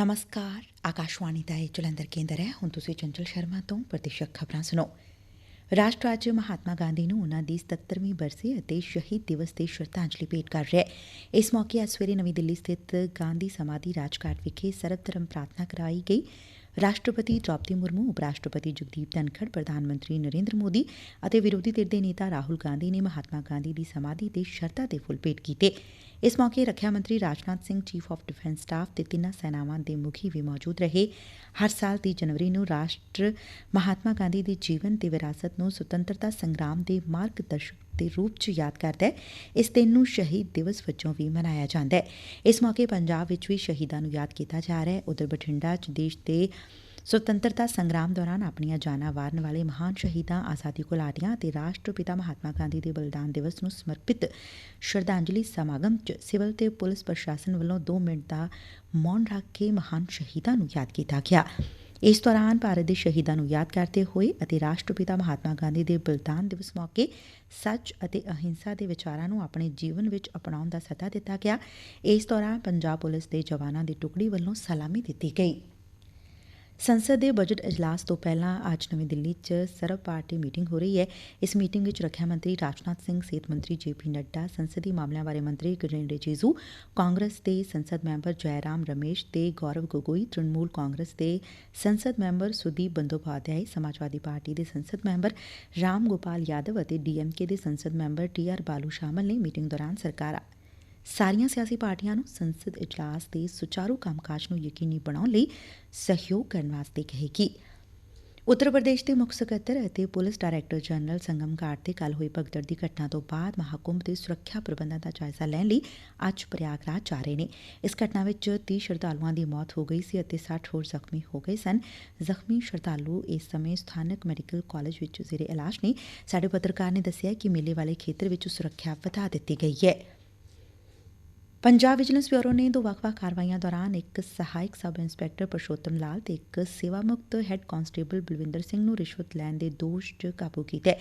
ਨਮਸਕਾਰ ਆਕਾਸ਼ਵਾਣੀ ਦਾ ਇਹ ਜਲੰਧਰ ਕੇਂਦਰ ਹੈ ਹੁਣ ਤੁਸੀਂ ਚੰਚਲ ਸ਼ਰਮਾ ਤੋਂ ਪ੍ਰਤੀਸ਼ਤ ਖਬਰਾਂ ਸੁਣੋ ਰਾਸ਼ਟਰ ਅੱਜ ਮਹਾਤਮਾ ਗਾਂਧੀ ਨੂੰ ਉਨ੍ਹਾਂ ਦੀ 77ਵੀਂ ਬਰਸੀ ਅਤੇ ਸ਼ਹੀਦ ਦਿਵਸ ਤੇ ਸ਼ਰਧਾਂਜਲੀ ਭੇਟ ਕਰ ਰਿਹਾ ਹੈ ਇਸ ਮੌਕੇ ਅੱਜ ਸਵੇਰੇ ਨਵੀਂ ਦਿੱਲੀ ਸਥਿਤ ਗਾਂਧੀ ਸਮਾਧੀ ਰਾਜਘਾਟ ਵਿਖੇ ਸਰਬ ਧਰਮ ਪ੍ਰਾਰਥਨਾ ਕਰਾਈ ਗਈ ਰਾਸ਼ਟਰਪਤੀ ਦ੍ਰੋਪਦੀ ਮੁਰਮੂ ਉਪ ਰਾਸ਼ਟਰਪਤੀ ਜਗਦੀਪ ਧਨਖੜ, ਪ੍ਰਧਾਨ ਮੰਤਰੀ ਨਰੇਂਦਰ ਮੋਦੀ ਅਤੇ ਵਿਰੋਧੀ ਧਿਰ ਦੇ ਨੇਤਾ ਰਾਹੁਲ ਗਾਂਧੀ ਨੇ ਮਹਾਤਮਾ ਗਾਂਧੀ ਦੀ ਸਮਾਧੀ ਤੇ ਸ਼ਰਧਾ ਦੇ ਫੁੱਲ ਭੇਟ ਕੀਤੇ। ਇਸ ਮੌਕੇ ਰੱਖਿਆ ਮੰਤਰੀ Rajnath Singh, chief of defence staff ਤੇ ਤਿੰਨਾਂ ਸੈਨਾਵਾਂ ਦੇ ਮੁਖੀ ਵੀ ਮੌਜੂਦ ਰਹੇ। ਹਰ ਸਾਲ 30 ਜਨਵਰੀ ਨੂੰ ਰਾਸ਼ਟਰ ਮਹਾਤਮਾ ਗਾਂਧੀ ਦੇ ਜੀਵਨ ਤੇ ਵਿਰਾਸਤ ਨੂੰ ਸੁਤੰਤਰਤਾ ਸੰਗਰਾਮ ਦੇ ਮਾਰਗਦਰਸ਼ਕ ਦੇ ਰੂਪ 'ਚ ਯਾਦ ਕਰਦਾ ਹੈ। ਇਸ ਦਿਨ ਨੂੰ ਸ਼ਹੀਦ ਦਿਵਸ ਵਜੋਂ ਵੀ ਮਨਾਇਆ ਜਾਂਦਾ ਹੈ। ਇਸ ਮੌਕੇ ਪੰਜਾਬ ਵਿੱਚ ਵੀ ਸ਼ਹੀਦਾਂ ਨੂੰ ਯਾਦ ਕੀਤਾ ਜਾ ਰਿਹਾ ਹੈ। ਉਧਰ ਬਠਿੰਡਾ 'ਚ ਦੇਸ਼ ਦੇ ਸੁਤੰਤਰਤਾ ਸੰਗਰਾਮ ਦੌਰਾਨ ਆਪਣੀਆਂ ਜਾਨਾਂ ਵਾਰਨ ਵਾਲੇ ਮਹਾਨ ਸ਼ਹੀਦਾਂ ਆਜ਼ਾਦੀ ਘੁਲਾਟੀਆਂ ਅਤੇ ਰਾਸ਼ਟਰਪਿਤਾ ਮਹਾਤਮਾ ਗਾਂਧੀ ਦੇ ਬਲੀਦਾਨ ਦਿਵਸ ਨੂੰ ਸਮਰਪਿਤ ਸ਼ਰਧਾਂਜਲੀ ਸਮਾਗਮ 'ਚ ਸਿਵਲ ਤੇ ਪੁਲਿਸ ਪ੍ਰਸ਼ਾਸਨ ਵੱਲੋਂ 2 ਮਿੰਟ ਦਾ ਮੌਨ ਰੱਖ ਕੇ ਮਹਾਨ ਸ਼ਹੀਦਾਂ ਨੂੰ ਯਾਦ ਕੀਤਾ ਗਿਆ। ਇਸ ਦੌਰਾਨ ਭਾਰਤ ਦੇ ਸ਼ਹੀਦਾਂ ਨੂੰ ਯਾਦ ਕਰਦੇ ਹੋਏ ਅਤੇ ਰਾਸ਼ਟਰਪਿਤਾ ਮਹਾਤਮਾ ਗਾਂਧੀ ਦੇ ਬਲੀਦਾਨ ਦਿਵਸ ਮੌਕੇ ਸੱਚ ਅਤੇ ਅਹਿੰਸਾ ਦੇ ਵਿਚਾਰਾਂ ਨੂੰ ਆਪਣੇ ਜੀਵਨ ਵਿੱਚ ਅਪਣਾਉਣ ਦਾ ਸੱਦਾ ਦਿੱਤਾ ਗਿਆ। ਇਸ ਦੌਰਾਨ ਪੰਜਾਬ ਪੁਲਿਸ ਦੇ ਜਵਾਨਾਂ ਦੀ ਟੁਕੜੀ ਵੱਲੋਂ ਸਲਾਮੀ ਦਿੱਤੀ ਗਈ। ਸੰਸਦ ਦੇ ਬਜਟ ਇਜਲਾਸ ਤੋਂ ਪਹਿਲਾਂ ਅੱਜ ਨਵੀਂ ਦਿੱਲੀ 'ਚ ਸਰਬ ਪਾਰਟੀ ਮੀਟਿੰਗ ਹੋ ਰਹੀ ਹੈ। ਇਸ ਮੀਟਿੰਗ ਵਿੱਚ ਰੱਖਿਆ ਮੰਤਰੀ ਰਾਜਨਾਥ ਸਿੰਘ, ਸਿਹਤ ਮੰਤਰੀ ਜੇਪੀ ਨੱਡਾ, ਸੰਸਦੀ ਮਾਮਲਿਆਂ ਬਾਰੇ ਮੰਤਰੀ ਕਿਰਨ ਰਿਜੀਜੂ, ਕਾਂਗਰਸ ਦੇ ਸੰਸਦ ਮੈਂਬਰ ਜੈਰਾਮ ਰਮੇਸ਼ ਤੇ ਗੌਰਵ ਗੋਗੋਈ, ਤ੍ਰਿਣਮੂਲ ਕਾਂਗਰਸ ਦੇ ਸੰਸਦ ਮੈਂਬਰ ਸੁਦੀਪ ਬੰਦੋਪਾਧਿਆਏ ਸਮਾਜਵਾਦੀ ਪਾਰਟੀ ਦੇ ਸੰਸਦ ਮੈਂਬਰ ਰਾਮ ਗੋਪਾਲ ਯਾਦਵ ਅਤੇ ਡੀਐਮਕੇ ਦੇ ਸੰਸਦ ਮੈਂਬਰ ਟੀਆਰ ਬਾਲੂ ਸ਼ਾਮਲ ਨੇ ਮੀਟਿੰਗ ਦੌਰਾਨ ਸਰਕਾਰ ਸਾਰੀਆਂ ਸਿਆਸੀ ਪਾਰਟੀਆਂ ਨੂੰ ਸੰਸਦ ਇਜਲਾਸ ਦੇ ਸੁਚਾਰੂ ਕੰਮਕਾਜ ਨੂੰ ਯਕੀਨੀ ਬਣਾਉਣ ਲਈ ਸਹਿਯੋਗ ਕਰਨ ਵਾਸਤੇ ਕਹੇਗੀ। ਉੱਤਰ ਪ੍ਰਦੇਸ਼ ਦੇ ਮੁੱਖ ਸਕੱਤਰ ਅਤੇ ਪੁਲਿਸ ਡਾਇਰੈਕਟਰ ਜਨਰਲ ਸੰਗਮ ਘਾਟ ਤੇ ਕੱਲ ਹੋਈ ਭਗਦੜ ਦੀ ਘਟਨਾ ਤੋਂ ਬਾਅਦ ਮਹਾਕੁੰਭ ਦੇ ਸੁਰੱਖਿਆ ਪ੍ਰਬੰਧਾਂ ਦਾ ਜਾਇਜ਼ਾ ਲੈਣ ਲਈ ਅੱਜ ਪ੍ਰਯਾਗਰਾਜ ਜਾ ਰਹੇ ਨੇ। ਇਸ ਘਟਨਾ ਵਿੱਚ 30 ਸ਼ਰਧਾਲੂਆਂ ਦੀ ਮੌਤ ਹੋ ਗਈ ਸੀ ਅਤੇ 60 ਹੋਰ ਜ਼ਖਮੀ ਹੋ ਗਏ ਸਨ। ਜ਼ਖਮੀ ਸ਼ਰਧਾਲੂ ਇਸ ਸਮੇਂ ਸਥਾਨਕ ਮੈਡੀਕਲ ਕਾਲਜ ਵਿੱਚ ਜ਼ੇਰੇ ਇਲਾਜ ਨੇ। ਸਾਡੇ ਪੱਤਰਕਾਰ ਨੇ ਦੱਸਿਆ ਕਿ ਮੇਲੇ ਵਾਲੇ ਖੇਤਰ ਵਿੱਚ ਸੁਰੱਖਿਆ ਵਧਾ ਦਿੱਤੀ ਗਈ ਹੈ। ਪੰਜਾਬ ਵਿਜੀਲੈਂਸ ਬਿਊਰੋ ਨੇ ਦੋ ਵੱਖ-ਵੱਖ ਕਾਰਵਾਈਆਂ ਦੌਰਾਨ ਇੱਕ ਸਹਾਇਕ ਸਬ ਇੰਸਪੈਕਟਰ ਪਰਸ਼ੋਤਮ ਲਾਲ ਤੇ ਇੱਕ ਸੇਵਾ ਮੁਕਤ ਹੈੱਡ ਕਾਂਸਟੇਬਲ ਬਲਵਿੰਦਰ ਸਿੰਘ ਨੂੰ ਰਿਸ਼ਵਤ ਲੈਣ ਦੇ ਦੋਸ਼ 'ਚ ਕਾਬੂ ਕੀਤਾ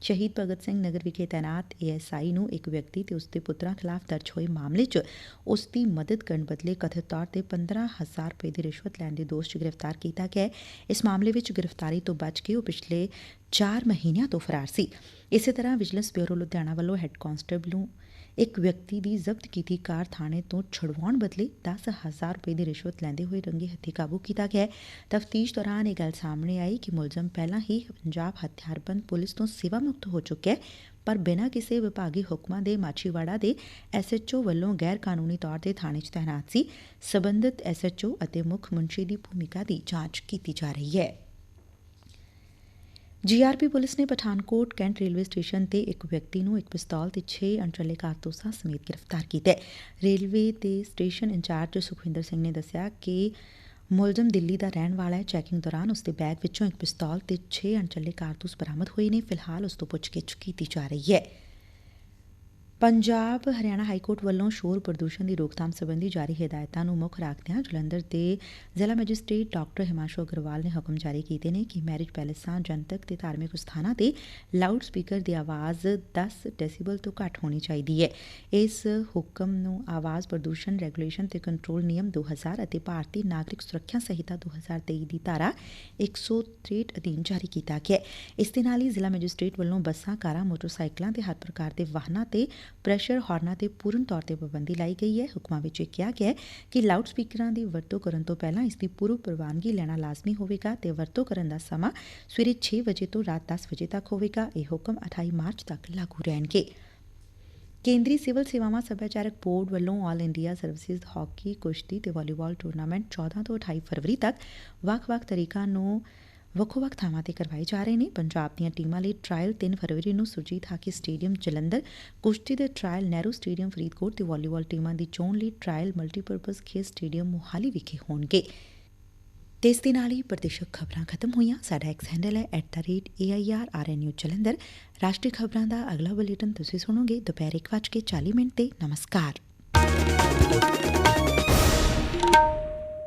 ਸ਼ਹੀਦ ਭਗਤ ਸਿੰਘ ਨਗਰ ਵਿਖੇ ਤਾਇਨਾਤ ਏਐਸਆਈ ਨੂੰ ਇੱਕ ਵਿਅਕਤੀ ਤੇ ਉਸ ਦੇ ਪੁੱਤਰਾਂ ਖਿਲਾਫ ਦਰਜ ਹੋਏ ਮਾਮਲੇ 'ਚ ਉਸ ਦੀ ਮਦਦ ਕਰਨ ਬਦਲੇ ਕਥਿਤ ਤੌਰ ਤੇ 15000 ਰੁਪਏ ਦੀ ਰਿਸ਼ਵਤ ਲੈਣ ਦੇ ਦੋਸ਼ 'ਚ ਗ੍ਰਿਫਤਾਰ ਕੀਤਾ ਗਿਆ ਇਸ ਮਾਮਲੇ ਵਿੱਚ ਗ੍ਰਿਫਤਾਰੀ ਤੋਂ ਬਚ ਕੇ ਉਹ ਪਿਛਲੇ 4 ਮਹੀਨਿਆਂ ਤੋਂ ਫਰਾਰ ਸੀ। ਇਸੇ ਤਰ੍ਹਾਂ ਵਿਜੀਲੈਂਸ ਬਿਊਰੋ ਲੁਧਿਆਣਾ ਵੱਲੋਂ ਹੈੱਡ ਕਾਂਸਟੇਬਲ ਨੂੰ ਇੱਕ ਵਿਅਕਤੀ ਦੀ ਜ਼ਬਤ ਕੀਤੀ ਕਾਰ ਥਾਣੇ ਤੋਂ ਛੁਡਵਾਉਣ ਬਦਲੇ 10000 ਰੁਪਏ ਦੀ ਰਿਸ਼ਵਤ ਲੈਂਦੇ ਹੋਏ ਰੰਗੇ ਹੱਥੀ ਕਾਬੂ ਕੀਤਾ ਗਿਆ ਤਫਤੀਸ਼ ਦੌਰਾਨ ਇਹ ਗੱਲ ਸਾਹਮਣੇ ਆਈ ਕਿ ਮੁਲਜ਼ਮ ਪਹਿਲਾਂ ਹੀ ਪੰਜਾਬ ਹਥਿਆਰਬੰਦ ਪੁਲਿਸ ਤੋਂ ਸੇਵਾ ਮੁਕਤ ਹੋ ਚੁੱਕਿਆ ਪਰ ਬਿਨਾਂ ਕਿਸੇ ਵਿਭਾਗੀ ਹੁਕਮਾਂ ਦੇ ਮਾਛੀਵਾੜਾ ਦੇ ਐਸਐਚਓ ਵੱਲੋਂ ਗੈਰ ਕਾਨੂੰਨੀ ਤੌਰ ਤੇ ਥਾਣੇ 'ਚ ਤਾਇਨਾਤ ਸੀ। ਸਬੰਧਤ ਐਸਐਚਓ ਅਤੇ ਮੁੱਖ ਮੁੰਸ਼ੀ ਦੀ ਭੂਮਿਕਾ ਦੀ ਜਾਂਚ ਕੀਤੀ ਜਾ ਰਹੀ ਹੈ। ਜੀਆਰਪੀ ਪੁਲਿਸ ਨੇ ਪਠਾਨਕੋਟ ਕੈਂਟ ਰੇਲਵੇ ਸਟੇਸ਼ਨ ਤੇ ਇੱਕ ਵਿਅਕਤੀ ਨੂੰ ਇੱਕ ਪਿਸਤੌਲ ਤੇ 6 ਅਣਚੱਲੇ ਕਾਰਤੂਸਾਂ ਸਮੇਤ ਗ੍ਰਿਫਤਾਰ ਕੀਤਾ ਹੈ। ਰੇਲਵੇ ਦੇ ਸਟੇਸ਼ਨ ਇੰਚਾਰਜ ਸੁਖਵਿੰਦਰ ਸਿੰਘ ਨੇ ਦੱਸਿਆ ਕਿ ਮੁਲਜ਼ਮ ਦਿੱਲੀ ਦਾ ਰਹਿਣ ਵਾਲਾ ਹੈ। ਚੈਕਿੰਗ ਦੌਰਾਨ ਉਸ ਦੇ ਬੈਗ ਵਿੱਚੋਂ ਇੱਕ ਪਿਸਤੌਲ ਤੇ 6 ਅਣਚੱਲੇ ਕਾਰਤੂਸ ਬਰਾਮਦ ਹੋਏ ਨੇ। ਫਿਲਹਾਲ ਉਸ ਤੋਂ ਪੁੱਛਗਿੱਛ ਕੀਤੀ ਜਾ ਰਹੀ ਹੈ। ਪੰਜਾਬ ਹਰਿਆਣਾ ਹਾਈਕੋਰਟ ਵੱਲੋਂ ਸ਼ੋਰ ਪ੍ਰਦੂਸ਼ਣ ਦੀ ਰੋਕਥਾਮ ਸਬੰਧੀ ਜਾਰੀ ਹਦਾਇਤਾਂ ਨੂੰ ਮੁੱਖ ਰੱਖਦਿਆਂ ਜਲੰਧਰ ਦੇ ਜ਼ਿਲ੍ਹਾ ਮੈਜਿਸਟਰੇਟ ਡਾਕਟਰ ਹਿਮਾਂਸ਼ੂ ਅਗਰਵਾਲ ਨੇ ਹੁਕਮ ਜਾਰੀ ਕੀਤੇ ਨੇ ਕਿ ਮੈਰਿਜ ਪੈਲੇਸਾਂ, ਜਨਤਕ ਤੇ ਧਾਰਮਿਕ ਸਥਾਨਾਂ ਤੇ ਲਾਊਡ ਸਪੀਕਰ ਦੀ ਆਵਾਜ਼ 10 ਡੈਸੀਬਲ ਤੋਂ ਘੱਟ ਹੋਣੀ ਚਾਹੀਦੀ ਹੈ। ਇਸ ਹੁਕਮ ਨੂੰ ਆਵਾਜ਼ ਪ੍ਰਦੂਸ਼ਣ ਰੈਗੂਲੇਸ਼ਨ ਤੇ ਕੰਟਰੋਲ ਨਿਯਮ 2000 ਅਤੇ ਭਾਰਤੀ ਨਾਗਰਿਕ ਸੁਰੱਖਿਆ ਸੰਹਿਤਾ 2023 ਦੀ ਧਾਰਾ 163 ਅਧੀਨ ਜਾਰੀ ਕੀਤਾ ਗਿਆ ਇਸ ਦੇ ਨਾਲ ਹੀ ਜ਼ਿਲ੍ਹਾ ਮੈਜਿਸਟਰੇਟ ਵੱਲੋਂ ਬੱਸਾਂ, ਕਾਰਾਂ, ਮੋਟਰਸਾਈਕਲਾਂ ਤੇ ਹਰ ਪ੍ਰਕਾਰ ਦੇ ਵਾਹਨਾਂ ਤੇ ਪ੍ਰੈਸ਼ਰ ਹਾਰਨਾਂ ਤੇ ਪੂਰਨ ਤੌਰ ਤੇ ਪਾਬੰਦੀ ਲਾਈ ਗਈ ਹੈ। ਹੁਕਮਾਂ ਵਿੱਚ ਇਹ ਕਿਹਾ ਗਿਆ ਹੈ ਕਿ ਲਾਊਡ ਸਪੀਕਰਾਂ ਦੀ ਵਰਤੋਂ ਕਰਨ ਤੋਂ ਪਹਿਲਾਂ ਇਸ ਦੀ ਪੂਰਵ ਪ੍ਰਵਾਨਗੀ ਲੈਣਾ ਲਾਜ਼ਮੀ ਹੋਵੇਗਾ ਤੇ ਵਰਤੋਂ ਕਰਨ ਦਾ ਸਮਾਂ ਸਵੇਰੇ 6 ਵਜੇ ਤੋਂ ਰਾਤ 10 ਵਜੇ ਤੱਕ ਹੋਵੇਗਾ। ਇਹ ਹੁਕਮ 28 ਮਾਰਚ ਤੱਕ ਲਾਗੂ ਰਹਿਣਗੇ। ਕੇਂਦਰੀ ਸਿਵਲ ਸੇਵਾਵਾਂ ਸੱਭਿਆਚਾਰਕ ਬੋਰਡ ਵੱਲੋਂ ਆਲ ਇੰਡੀਆ ਸਰਵਿਸਿਜ਼ ਹਾਕੀ ਕੁਸ਼ਤੀ ਤੇ ਵਾਲੀਬਾਲ ਟੂਰਨਾਮੈਂਟ 14 ਤੋਂ 28 ਫਰਵਰੀ ਤੱਕ ਵੱਖ-ਵੱਖ ਤਰੀਕਾਂ ਨੂੰ ਵੱਖੋ-ਵੱਖ ਥਾਵਾਂ ਤੇ ਕਰਵਾਏ ਜਾ ਰਹੇ ਨੇ। ਪੰਜਾਬ ਦੀਆਂ ਟੀਮਾਂ ਲਈ ਟਰਾਇਲ 3 ਫਰਵਰੀ ਨੂੰ ਸੁਰਜੀਤ ਹਾਕੀ ਸਟੇਡੀਅਮ, ਜਲੰਧਰ, ਕੁਸ਼ਤੀ ਦੇ ਟਰਾਇਲ ਨਹਿਰੂ ਸਟੇਡੀਅਮ, ਫਰੀਦਕੋਟ ਤੇ ਵਾਲੀਬਾਲ ਟੀਮਾਂ ਦੀ ਚੋਣ ਲਈ ਟਰਾਇਲ ਮਲਟੀਪਰਪਜ਼ ਖੇਡ ਸਟੇਡੀਅਮ ਮੋਹਾਲੀ ਵਿਖੇ ਹੋਣਗੇ। ਤੇ ਇਸ ਦੇ ਨਾਲ ਹੀ ਪ੍ਰਦੇਸ਼ਕ ਖਬਰਾਂ ਖਤਮ ਹੋਈਆਂ। ਸਾਡਾ ਐਕਸ ਹੈਂਡਲ ਹੈ @airrnu ਜਲੰਧਰ। ਰਾਸ਼ਟਰੀ ਖਬਰਾਂ ਦਾ ਅਗਲਾ ਬੁਲੇਟਿਨ ਤੁਸੀਂ ਸੁਣੋਗੇ। ਦੁਪਹਿਰ 1:40 ਮਿੰਟ ਤੇ। ਨਮਸਕਾਰ।